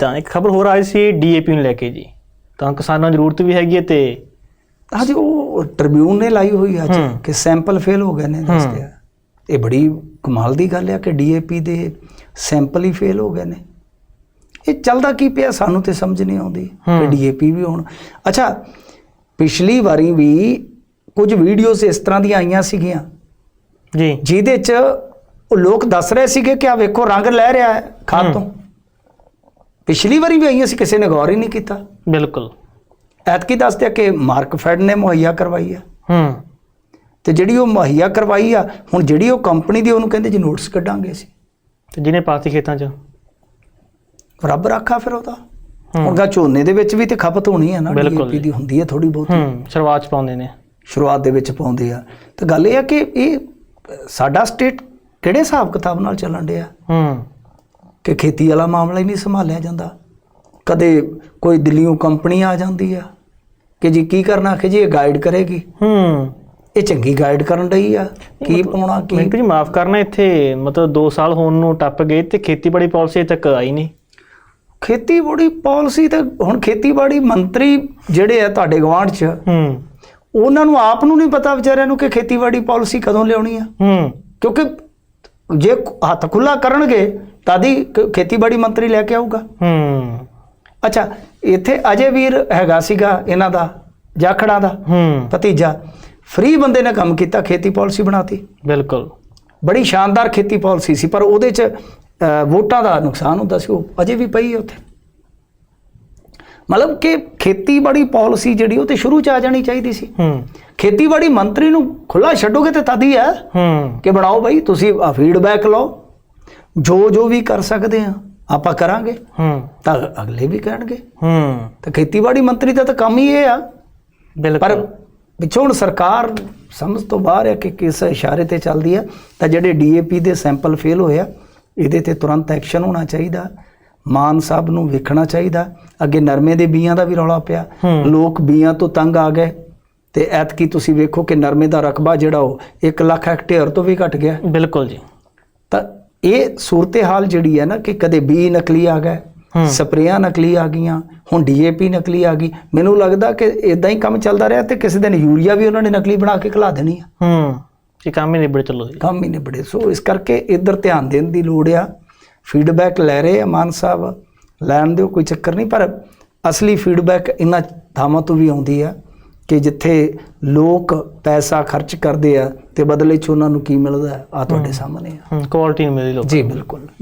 ਤਾਂ ਇੱਕ ਖਬਰ ਹੋਰ ਆਈ ਸੀ ਡੀਏਪੀ ਨੂੰ ਲੈ ਕੇ ਜੀ ਤਾਂ ਕਿਸਾਨਾਂ ਨੂੰ ਜ਼ਰੂਰਤ ਵੀ ਹੈਗੀ ਹੈ ਤੇ ਹਾਂਜੀ ਉਹ ਟ੍ਰਿਬਿਊਨ ਨੇ ਲਾਈ ਹੋਈ ਅੱਜ। ਕਿ ਸੈਂਪਲ ਫੇਲ ਹੋ ਗਏ ਨੇ। ਦੱਸਦੇ ਇਹ ਬੜੀ ਕਮਾਲ ਦੀ ਗੱਲ ਹੈ ਕਿ ਡੀਏਪੀ ਦੇ ਸੈਂਪਲ ਹੀ ਫੇਲ ਹੋ ਗਏ ਨੇ ਇਹ ਚੱਲਦਾ ਕੀ ਪਿਆ ਸਾਨੂੰ ਤੇ ਸਮਝ ਨਹੀਂ ਆਉਂਦੀ ਕਿ। ਡੀਏਪੀ ਵੀ ਹੁਣ ਅੱਛਾ ਪਿਛਲੀ ਵਾਰੀ ਵੀ ਕੁਝ ਵੀਡੀਓਜ਼ ਇਸ ਤਰ੍ਹਾਂ ਦੀਆਂ ਆਈਆਂ ਸੀਗੀਆਂ ਜੀ ਜਿਹਦੇ 'ਚ ਉਹ ਲੋਕ ਦੱਸ ਰਹੇ ਸੀਗੇ ਕਿ ਆ ਵੇਖੋ ਰੰਗ ਲੈ ਰਿਹਾ ਹੈ ਖਾਦ। ਤੋਂ ਪਿਛਲੀ ਵਾਰੀ ਵੀ ਆਈਆਂ ਸੀ ਕਿਸੇ ਨੇ ਗੌਰ ਹੀ ਨਹੀਂ ਕੀਤਾ। ਬਿਲਕੁਲ। ਐਤਕੀ ਦੱਸਦੇ ਆ ਕਿ ਮਾਰਕਫੈਡ ਨੇ ਮੁਹੱਈਆ ਕਰਵਾਈ ਹੈ ਹੂੰ। ਤੇ ਜਿਹੜੀ ਉਹ ਮੁਹੱਈਆ ਕਰਵਾਈ ਆ ਹੁਣ ਜਿਹੜੀ ਉਹ ਕੰਪਨੀ ਦੀ ਉਹਨੂੰ ਕਹਿੰਦੇ ਜੀ ਨੋਟਿਸ ਕੱਢਾਂਗੇ ਅਸੀਂ। ਤੇ ਜਿਹਨੇ ਪਾਤੀ ਖੇਤਾਂ 'ਚ? ਰੱਬ ਰੱਖਾ ਫਿਰ ਉਹਦਾ। ਹੁਣ ਗਾ ਝੋਨੇ ਦੇ ਵਿੱਚ ਵੀ ਤੇ ਖਪਤ ਹੋਣੀ ਹੈ ਨਾ DAP ਦੀ ਹੁੰਦੀ ਹੈ ਥੋੜੀ ਬਹੁਤ। ਹੂੰ ਸ਼ੁਰੂਆਤ 'ਚ ਪਾਉਂਦੇ ਨੇ। ਸ਼ੁਰੂਆਤ ਦੇ ਵਿੱਚ ਪਾਉਂਦੇ ਆ। ਤੇ ਗੱਲ ਇਹ ਆ ਕਿ ਇਹ ਸਾਡਾ ਸਟੇਟ ਕਿਹੜੇ ਹਿਸਾਬ ਕਿਤਾਬ ਨਾਲ ਚੱਲਣ ਡਿਆ? ਹੂੰ। ਕਿ ਖੇਤੀ ਵਾਲਾ ਮਾਮਲਾ ਹੀ ਨਹੀਂ ਸੰਭਾਲਿਆ ਜਾਂਦਾ। ਕਦੇ ਕੋਈ ਦਿੱਲੀੋਂ ਕੰਪਨੀ ਆ ਜਾਂਦੀ ਆ ਕਿ ਜੀ ਕੀ ਕਰਨਾ? ਕਿ ਜੀ ਇਹ ਗਾਈਡ ਕਰੇਗੀ। ਹੂੰ। ਇਹ ਚੰਗੀ ਗਾਈਡ ਕਰਨ ਰਹੀ ਆ। ਕੀ ਪਾਉਣਾ ਕੀ ਮਿੰਟੂ ਜੀ ਮਾਫ ਕਰਨਾ ਇੱਥੇ ਮਤਲਬ 2 ਸਾਲ ਹੋਣ ਨੂੰ ਟੱਪ ਗਏ ਤੇ ਖੇਤੀਬਾੜੀ ਪਾਲਿਸੀ ਤੱਕ ਆਈ ਨਹੀਂ। ਖੇਤੀਬਾੜੀ ਪਾਲਿਸੀ ਤੇ ਹੁਣ ਖੇਤੀਬਾੜੀ ਮੰਤਰੀ ਜਿਹੜੇ ਆ ਤੁਹਾਡੇ ਗਵਾਂਢ 'ਚ ਹੂੰ। ਉਹਨਾਂ ਨੂੰ ਆਪ ਨੂੰ ਨਹੀਂ ਪਤਾ ਵਿਚਾਰਿਆਂ ਨੂੰ ਕਿ ਖੇਤੀਬਾੜੀ ਪਾਲਿਸੀ ਕਦੋਂ ਲਿਆਉਣੀ ਆ। ਹੂੰ। ਕਿਉਂਕਿ ਜੇ ਹੱਥ ਖੁੱਲਾ ਕਰਨਗੇ ਤਦ ਖੇਤੀਬਾੜੀ ਮੰਤਰੀ ਲੈ ਕੇ ਆਊਗਾ? ਹੂੰ। ਅੱਛਾ ਇੱਥੇ ਅਜੇ ਵੀਰ ਹੈਗਾ ਸੀਗਾ ਇਹਨਾਂ ਦਾ ਜਾਖੜਾ ਦਾ ਹੂੰ। ਭਤੀਜਾ। ਫ੍ਰੀ ਬੰਦੇ ਨੇ ਕੰਮ ਕੀਤਾ ਖੇਤੀ ਪਾਲਿਸੀ ਬਣਾਤੀ। ਬਿਲਕੁਲ। ਬੜੀ ਸ਼ਾਨਦਾਰ ਖੇਤੀ ਪਾਲਿਸੀ ਸੀ ਪਰ ਉਹਦੇ 'ਚ ਵੋਟਾਂ ਦਾ ਨੁਕਸਾਨ ਹੁੰਦਾ ਸੀ ਉਹ ਅਜੇ ਵੀ ਪਈ ਹੈ ਉੱਥੇ। ਮਤਲਬ ਕਿ ਖੇਤੀਬਾੜੀ ਪਾਲਿਸੀ ਜਿਹੜੀ ਉਹ ਤੇ ਸ਼ੁਰੂ 'ਚ ਆ ਜਾਣੀ ਚਾਹੀਦੀ ਸੀ। ਹੂੰ। ਖੇਤੀਬਾੜੀ ਮੰਤਰੀ ਨੂੰ ਖੁੱਲਾ ਛੱਡੋਗੇ ਤੇ ਤਦ ਹੀ ਹੈ। ਹੂੰ ਕਿ ਬਣਾਓ ਭਾਈ ਤੁਸੀਂ ਫੀਡਬੈਕ ਲਓ ਜੋ ਜੋ ਵੀ ਕਰ ਸਕਦੇ ਆ ਆਪਾਂ ਕਰਾਂਗੇ। ਹੂੰ। ਤਾਂ ਅਗਲੇ ਵੀ ਕਹਿਣਗੇ। ਹੂੰ। ਤਾਂ ਖੇਤੀਬਾੜੀ ਮੰਤਰੀ ਦਾ ਤਾਂ ਕੰਮ ਹੀ ਇਹ ਆ। ਪਰ ਬਿਲਕੁਲ ਪਿੱਛੋਂ ਹੁਣ ਸਰਕਾਰ ਸਮਝ ਤੋਂ ਬਾਹਰ ਹੈ ਕਿ ਕਿਸ ਇਸ਼ਾਰੇ ਤੇ ਚੱਲਦੀ ਆ। ਤਾਂ ਜਿਹੜੇ ਡੀਏਪੀ ਦੇ ਸੈਂਪਲ ਫੇਲ ਹੋਏ ਆ ਇਹਦੇ ਤੇ ਤੁਰੰਤ ਐਕਸ਼ਨ ਹੋਣਾ ਚਾਹੀਦਾ। ਮਾਨ ਸਾਹਿਬ ਨੂੰ ਵੇਖਣਾ ਚਾਹੀਦਾ। ਅੱਗੇ ਨਰਮੇ ਦੇ ਬੀਆਂ ਦਾ ਵੀ ਰੌਲਾ ਪਿਆ। ਲੋਕ ਬੀਆਂ ਤੋਂ ਤੰਗ ਆ ਗਏ। ਤੇ ਐਤਕੀ ਤੁਸੀਂ ਵੇਖੋ ਕਿ ਨਰਮੇ ਦਾ ਰਕਬਾ ਜਿਹੜਾ ਉਹ 1 ਲੱਖ ਹੈਕਟੇਅਰ ਤੋਂ ਵੀ ਘਟ ਗਿਆ। ਬਿਲਕੁਲ ਜੀ। ਇਹ ਸੂਰਤ-ਹਾਲ ਜਿਹੜੀ ਹੈ ਨਾ ਕਿ ਕਦੇ ਬੀ ਨਕਲੀ ਆ ਗਏ। ਸਪਰੇਆਂ ਨਕਲੀ ਆ ਗਈਆਂ ਹੁਣ ਡੀਏਪੀ ਨਕਲੀ ਆ ਗਈ। ਮੈਨੂੰ ਲੱਗਦਾ ਕਿ ਇਦਾਂ ਹੀ ਕੰਮ ਚੱਲਦਾ ਰਿਹਾ ਤੇ ਕਿਸੇ ਦਿਨ ਯੂਰੀਆ ਵੀ ਉਹਨਾਂ ਨੇ ਨਕਲੀ ਬਣਾ ਕੇ ਖਿਲਾ ਦੇਣੀ ਆ। ਹੂੰ ਇਹ ਕੰਮ ਹੀ ਨਿਬੜ ਚੱਲੋ ਜੀ। ਕੰਮ ਹੀ ਨਿਬੜੇ। ਸੋ ਇਸ ਕਰਕੇ ਇੱਧਰ ਧਿਆਨ ਦੇਣ ਦੀ ਲੋੜ ਆ। ਫੀਡਬੈਕ ਲੈ ਰਹੇ ਆ ਮਾਨ ਸਾਹਿਬ। ਲੈਣ ਦਿਓ ਕੋਈ ਚੱਕਰ ਨਹੀਂ ਪਰ ਅਸਲੀ ਫੀਡਬੈਕ ਇਹਨਾਂ ਥਾਵਾਂ ਤੋਂ ਵੀ ਆਉਂਦੀ ਆ। ਕਿ ਜਿੱਥੇ ਲੋਕ ਪੈਸਾ ਖਰਚ ਕਰਦੇ ਆ ਤੇ ਬਦਲੇ 'ਚ ਉਹਨਾਂ ਨੂੰ ਕੀ ਮਿਲਦਾ ਆ ਤੁਹਾਡੇ ਸਾਹਮਣੇ ਆ। ਕੁਆਲਿਟੀ ਨਹੀਂ ਮਿਲਦੀ ਲੋਕ ਜੀ ਬਿਲਕੁਲ।